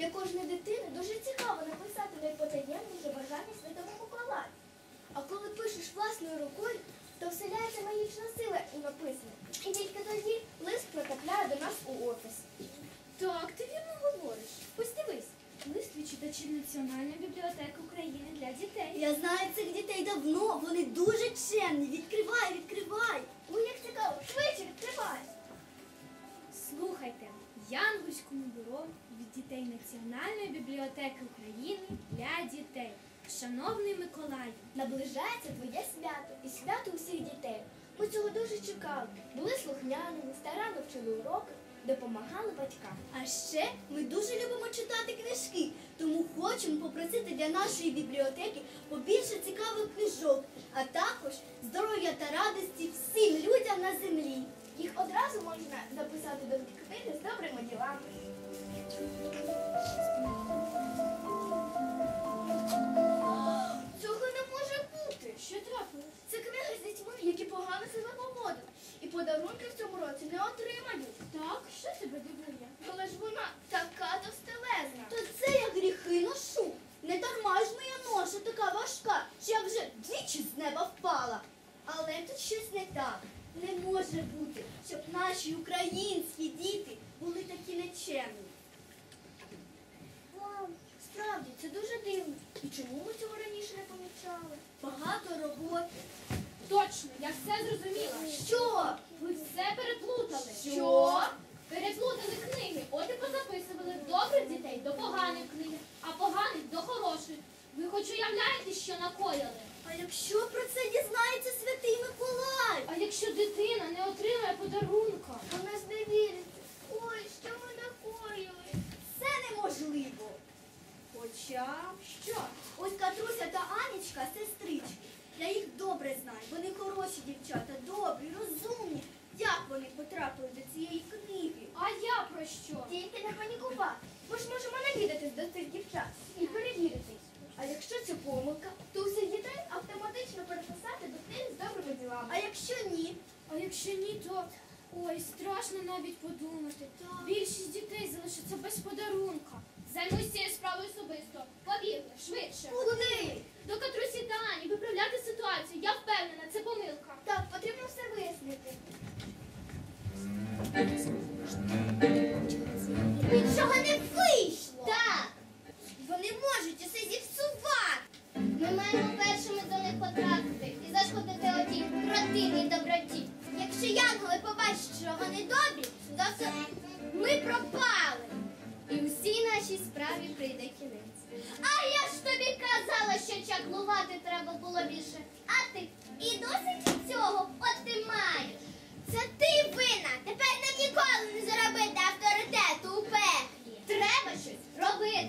Для кожної дитини дуже цікаво написати найпотаємніше бажання Святого Миколая. А коли пишеш власною рукою, то вселяється магічна сила у написане. І тільки тоді лист потрапляє до нас у офіс. Так, ти вірно говориш. Ось дивись. Лист від читачів Національної бібліотеки України для дітей. Я знаю цих дітей давно, вони дуже чемні. Національної бібліотеки України для дітей. Шановний Миколаю, Наближається твоє свято і свято усіх дітей. Ми цього дуже чекали. Були слухняними, старанно вчили уроки, допомагали батькам. А ще ми дуже любимо читати книжки, тому хочемо попросити для нашої бібліотеки побільше цікавих книжок, а також здоров'я та радості всім людям на землі. Їх одразу можна написати до книги з добрими ділами. Цього не може бути. Що трапилось? Це книга з дітьми, які погано себе поводили. І подарунки в цьому році не отримані. так, що тебе дивує? Але ж вона така товстелезна. То це я гріхи ношу. Не дарма ж моя ноша така важка, що я вже двічі з неба впала. Але тут щось не так. Не може бути, щоб наші українські діти були такі нечемні. Мам, справді це дуже дивно. І чому ми цього раніше не помічали? Багато роботи. Точно, я все зрозуміла. Що? Ви все переплутали. Що? Переплутали книги. От і позаписували добрих дітей до поганих книги, а поганих до хороших. Ви хоч уявляєте, що накоїли? А якщо про це дізнається святий Миколай? А якщо дитина не отримає подарунка? Вона ж не вірить. Ой, що ми накоїли? Це неможливо. Хоча що? Ось Катруся та Анічка сестрички. Я їх добре знаю. Вони хороші дівчата, добрі, розумні. Як вони потрапили до цієї книги? А я про що? Тільки не панікувати. Ми ж можемо навідатись до цих дівчат і перевірити. А якщо це помилка, то усіх дітей автоматично переписати до книги з добрими ділами. А якщо ні, А якщо ні, то ой, страшно навіть подумати. Більшість дітей залишаться без подарунка. Займусь цією справою особисто. Повірте, швидше. куди? До Катрусі та Ані виправляти ситуацію. Я впевнена, це помилка. Так, потрібно все вияснити. Нічого не вийшло. Так. Вони можуть усе зіпсувати. Ми маємо першими до них потрапити і зашкодити отій противній доброті. Якщо янголи побачать, що вони добрі, то все ми пропали. І усій нашій справі прийде кінець. А я ж тобі казала, що чаклувати треба було більше. А ти і досить цього, от ти маєш. Це ти винна. Тепер нам ніколи не заробити авторитету у пеклі. Треба щось робити.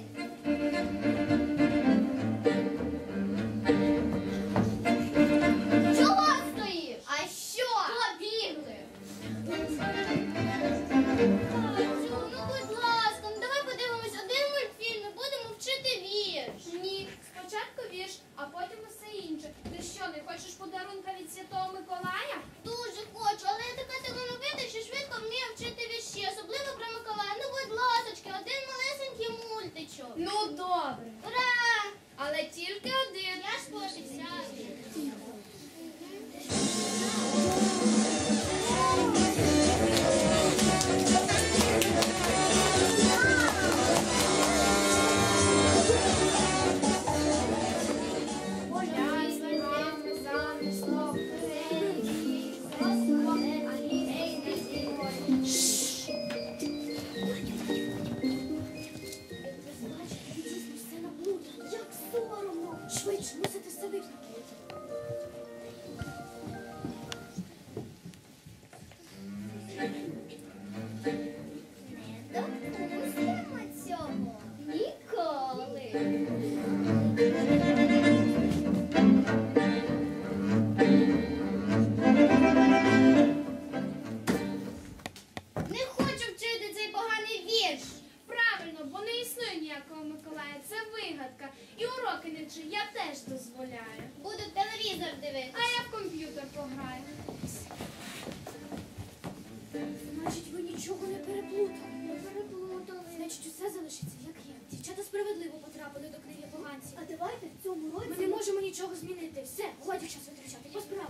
Ми не можемо нічого змінити. Все, годі час витрачати. По справі.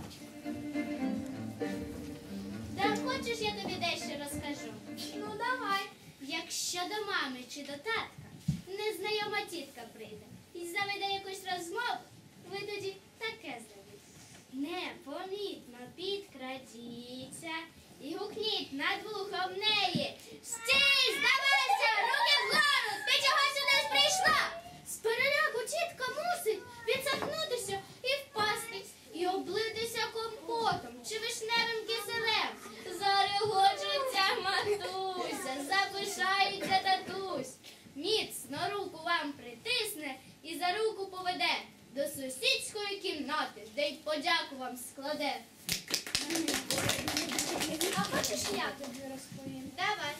Та хочеш, я тобі дещо розкажу? Ну, давай. Якщо до мами чи до татка незнайома тітка прийде і заведе якусь розмову, ви тоді таке зробите. Непомітно підкрадіться і гукніть над вухом неї. Стій, здавайся, руки вгору, тобі розповім? Давай.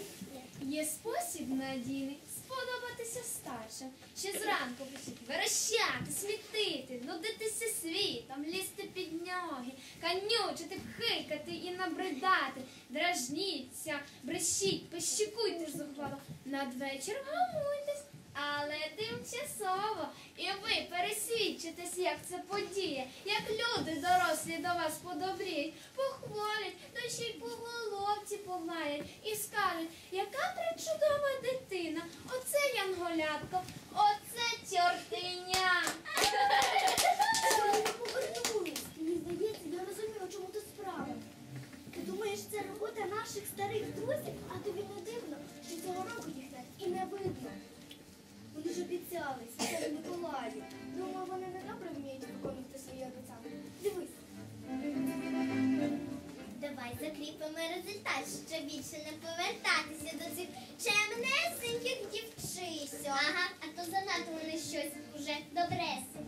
Є спосіб надійний сподобатися старшим. Ще зранку почать верещати, смітити, нудитися світом, лізти під ноги, канючити, пхикати і набридати, дражніться, брешіть, пощікуйте зухвало. Надвечір гамуйтесь, але тимчасово. І ви пересвідчитесь, як це подіє, як люди дорослі до вас подобріють, похвалять, то ще й по головці погладять і скажуть, яка причудова дитина, оце янголятко, оце тьортиня. Вони. Мені здається, я розумію, чому тут справа. Ти думаєш, це робота наших старих друзів, а тобі не дивно, що цього року їх навіть і не видно. Вони ж обіцяли Святому Миколаю. Думаю, вони не добре вміють виконувати свої обіцянки. Дивись. Давай закріпимо результат, щоб більше не повертатися до цих чемнесеньких дівчисьок. Ага, а то занадто вони щось уже добреси.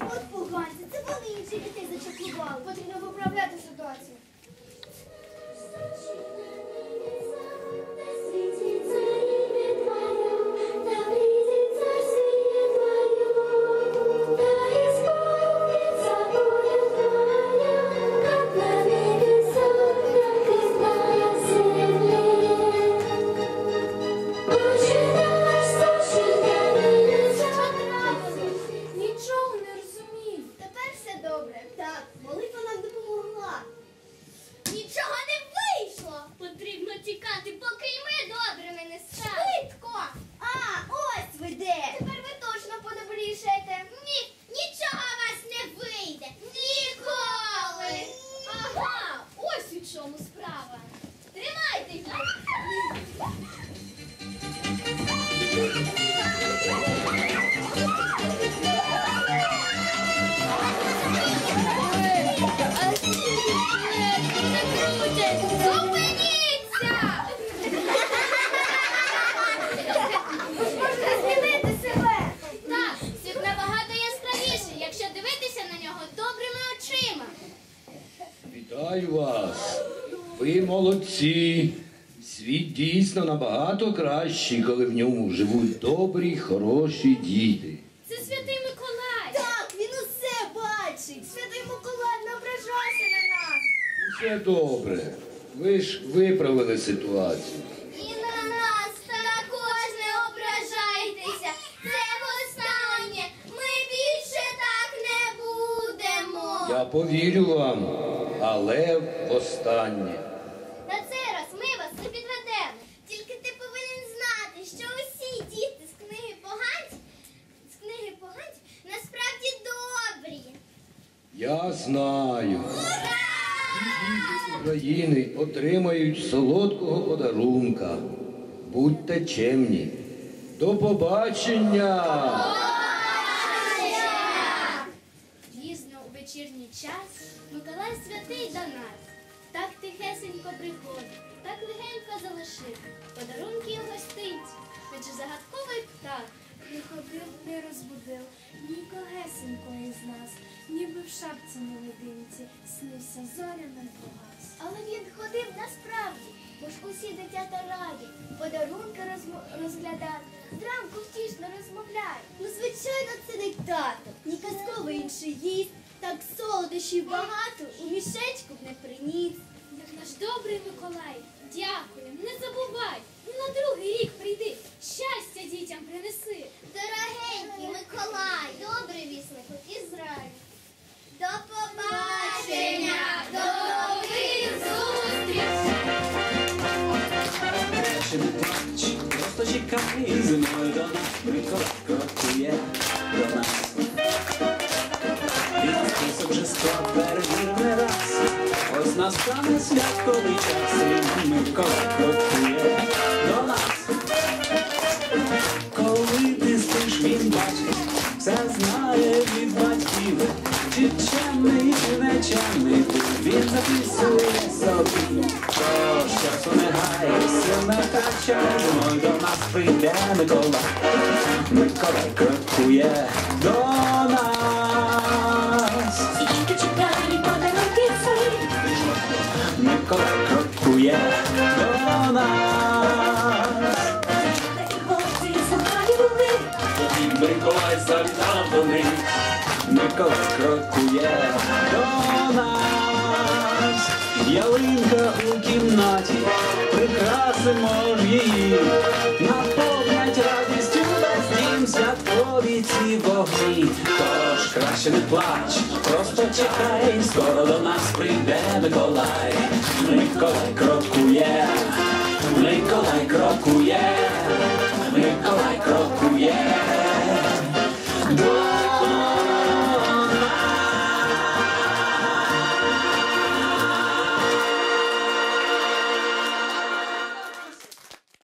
От поганці, це вони інших дітей зачаклували. Потрібно виправляти ситуацію. вітаю вас. Ви молодці. Світ дійсно набагато кращий, коли в ньому живуть добрі, хороші діти. Це святий Миколай. Так, він усе бачить. Святий Миколай не ображайся на нас. Все добре. Ви ж виправили ситуацію. І на нас також не ображайтеся. Це востаннє. Ми більше так не будемо. Я повірю вам але востаннє. На цей раз ми вас не підведемо. Тільки ти повинен знати, що усі діти з книги поганців, з книги поганців насправді добрі. Я знаю. України отримають солодкого подарунка. Будьте чемні. До побачення! Пізно у вечірній час Миколай святий до нас. Так тихесенько приходить, так легенько залишив. Подарунки у гостинці, наче загадковий птах. Не ходив, не розбудив нікогесенько із нас, ніби в шапці невидимці, снився зоряний погас. Але він ходив насправді, бо ж усі дитята раді, подарунки розмо- розглядають, зранку втішно розмовляють. Ну, звичайно, це не тато. Ні казково інший їсть. Так солодощів багато у мішечку б не приніс. Як наш добрий Миколай, дякую, не забувай. Ну, на другий рік прийди, щастя дітям принеси. Дорогенький Миколай, добрий віснику Ізраїль. До побачення, настане святковий час, і Микола крокує до нас. Коли ти спиш, він бачить, все знає від батьків. Чи чемний, чи нечемний, він записує собі. Тож часу не гай, сил не качай, до нас прийде Миколай. Миколай крокує Завітав. Миколай крокує до нас. Ялинка у кімнаті, прикрасимо ж її. Наповнять радістю весь дім святкові ці вогні. Тож краще не плач, просто чекай, скоро до нас прийде Миколай. Миколай крокує, Миколай крокує, Миколай крокує. До